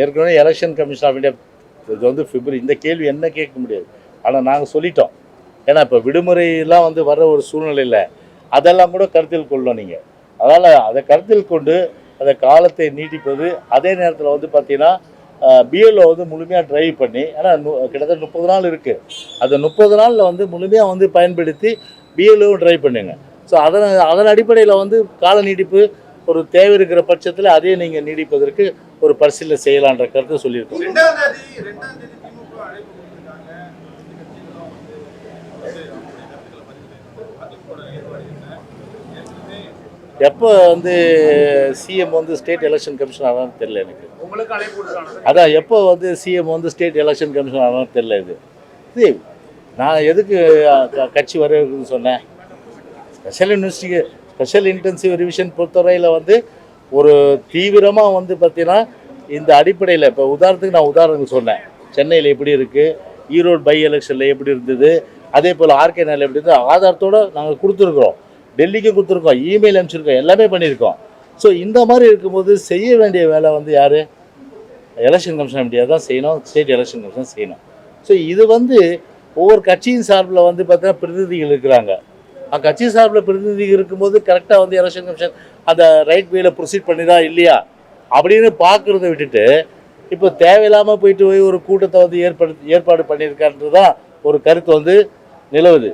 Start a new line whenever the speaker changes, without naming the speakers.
ஏற்கனவே election commission of India இது வந்து பிப்ரவரி இந்த கேள்வி என்ன கேட்க முடியாது. ஆனால் நாங்கள் சொல்லிட்டோம். ஏன்னா இப்போ விடுமுறையெல்லாம் வந்து வர்ற ஒரு சூழ்நிலையில் அதெல்லாம் கூட கருத்தில் கொள்ளணும் நீங்கள் அதனால் அதை கருத்தில் கொண்டு அந்த காலத்தை நீட்டிப்பது அதே நேரத்தில் வந்து பார்த்தீங்கன்னா பிஎல்ஓ வந்து முழுமையாக ட்ரைவ் பண்ணி ஏன்னா கிட்டத்தட்ட முப்பது நாள் இருக்குது அந்த முப்பது நாளில் வந்து முழுமையாக வந்து பயன்படுத்தி பிஎல்ஓவும் ட்ரைவ் பண்ணுங்க. ஸோ அதன் அதன் அடிப்படையில் வந்து கால நீட்டிப்பு ஒரு தேவை இருக்கிற பட்சத்தில் அதையே நீங்கள் நீடிப்பதற்கு ஒரு பரிசீலனை செய்யலான்ற கருத்தை சொல்லியிருக்கோம். எப்போ வந்து சிஎம் வந்து ஸ்டேட் எலெக்ஷன் கமிஷன் ஆனான்னு தெரியல எனக்கு. அதான் எப்போ வந்து சிஎம் வந்து ஸ்டேட் எலெக்ஷன் கமிஷன் ஆனான்னு தெரியல இது. இது நான் எதுக்கு கட்சி வரவேற்குதுன்னு சொன்னேன்? ஸ்பெஷல் இன்வெஸ்டிகே ஸ்பெஷல் இன்டென்சிவ் ரிவிஷன் பொறுத்தவரையில் வந்து ஒரு தீவிரமாக வந்து பார்த்தீங்கன்னா இந்த அடிப்படையில் இப்போ உதாரணத்துக்கு நான் உதாரணத்துக்கு சொன்னேன். சென்னையில் எப்படி இருக்குது ஈரோடு பை எலெக்ஷனில் எப்படி இருந்தது? அதே போல் ஆர்கே நகரில் எப்படி இருந்தது? ஆதாரத்தோடு நாங்கள் கொடுத்துருக்குறோம். டெல்லிக்கு கொடுத்துருக்கோம். இமெயில் அனுப்பிச்சிருக்கோம். எல்லாமே பண்ணியிருக்கோம். ஸோ இந்த மாதிரி இருக்கும்போது செய்ய வேண்டிய வேலை வந்து யார்? எலெக்ஷன் கமிஷன் ஆஃப் தான் செய்யணும். ஸ்டேட் எலெக்ஷன் கமிஷன் செய்யணும். ஸோ இது வந்து ஒவ்வொரு கட்சியின் சார்பில் வந்து பார்த்தீங்கன்னா பிரதிநிதிகள் இருக்கிறாங்க. கட்சி சார்பில் பிரதிநிதிகள் இருக்கும்போது கரெக்டாக வந்து எலெக்ஷன் கமிஷன் அந்த ரைட் வேல ப்ரொசீட் பண்ணிதா இல்லையா? அப்படின்னு பார்க்குறத விட்டுட்டு இப்போ தேவையில்லாமல் போயிட்டு போய் ஒரு கூட்டத்தை வந்து ஏற்படுத்தி ஏற்பாடு பண்ணியிருக்கான்றது தான் ஒரு கருத்து வந்து நிலவுது.